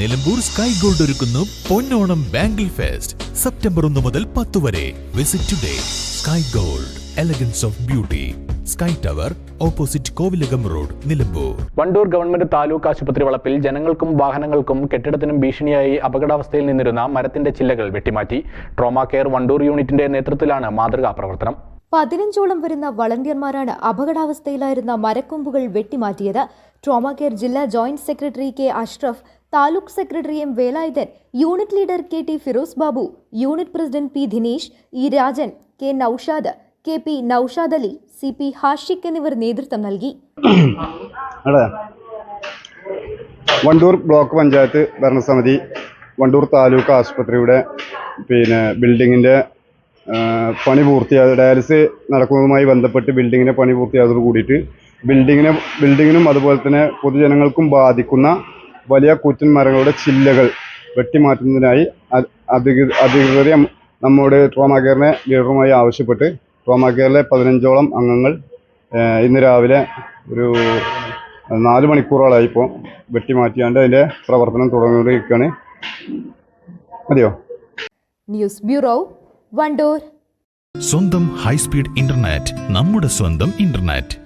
Nilambur sky gold ഒരുക്കുന്നു പൊന്നോണം bangle fest September ഒന്ന് മുതൽ പത്ത് വരെ. Visit today sky gold elegance of beauty sky tower opposite Kovilakam road Nilambur Wandoor government taluk ആശുപത്രി വളപ്പിൽ ജനങ്ങൾക്കും വാഹനങ്ങൾക്കും കെട്ടിടത്തിനും ഭീഷണിയായി അപകടാവസ്ഥയിൽ നിന്നിരുന്ന മരത്തിന്റെ ചില്ലകൾ വെട്ടിമാറ്റി. ട്രോമ കെയർ വണ്ടൂർ യൂണിറ്റിന്റെ നേതൃത്വത്തിലാണ് മാതൃകാ പ്രവർത്തനം. പതിനഞ്ചോളം വരുന്ന വളണ്ടിയർമാരാണ് അപകടാവസ്ഥയിലായിരുന്ന മരക്കൊമ്പുകൾ വെട്ടിമാറ്റിയത്. ട്രോമ കെയർ ജില്ലാ joint secretary K Ashraf taluk secretary M Velayudhan unit leader K T Firoz Babu unit president P Dinesh E Rajan K Noushad K P Naushad Ali C P Hashiq എന്നിവർ നേതൃത്വം നൽകി. Wandoor block panchayat ഭരണസമിതി വണ്ടൂർ താലൂക്ക് ആശുപത്രിയുടെ പിന്നെ ബിൽഡിങ്ങിന്റെ പണി പൂർത്തിയായ ഡയാലിസ് നടക്കുന്നതുമായി ബന്ധപ്പെട്ട് ബിൽഡിങ്ങിന്റെ പണി പൂർത്തിയായതോട് കൂടിയിട്ട് ബിൽഡിങ്ങിനെ ബിൽഡിങ്ങിനും അതുപോലെ തന്നെ പൊതുജനങ്ങൾക്കും ബാധിക്കുന്ന വലിയ കൂറ്റൻ മരങ്ങളുടെ ചില്ലകൾ വെട്ടിമാറ്റുന്നതിനായി അധികൃതരെ നമ്മുടെ ട്രോമാ കെയറിനെ ലീഡറുമായി ആവശ്യപ്പെട്ട് ട്രോമാ കെയറിലെ പതിനഞ്ചോളം അംഗങ്ങൾ ഇന്ന് രാവിലെ ഒരു നാല് മണിക്കൂറോളായി ഇപ്പോൾ വെട്ടിമാറ്റിയാണ്ട് അതിന്റെ പ്രവർത്തനം തുടർന്നുകൊണ്ടിരിക്കുകയാണ്. മതിയോ? News bureau Wandoor. സ്വന്തം ഹൈസ്പീഡ് ഇന്റർനെറ്റ് നമ്മുടെ സ്വന്തം ഇന്റർനെറ്റ്.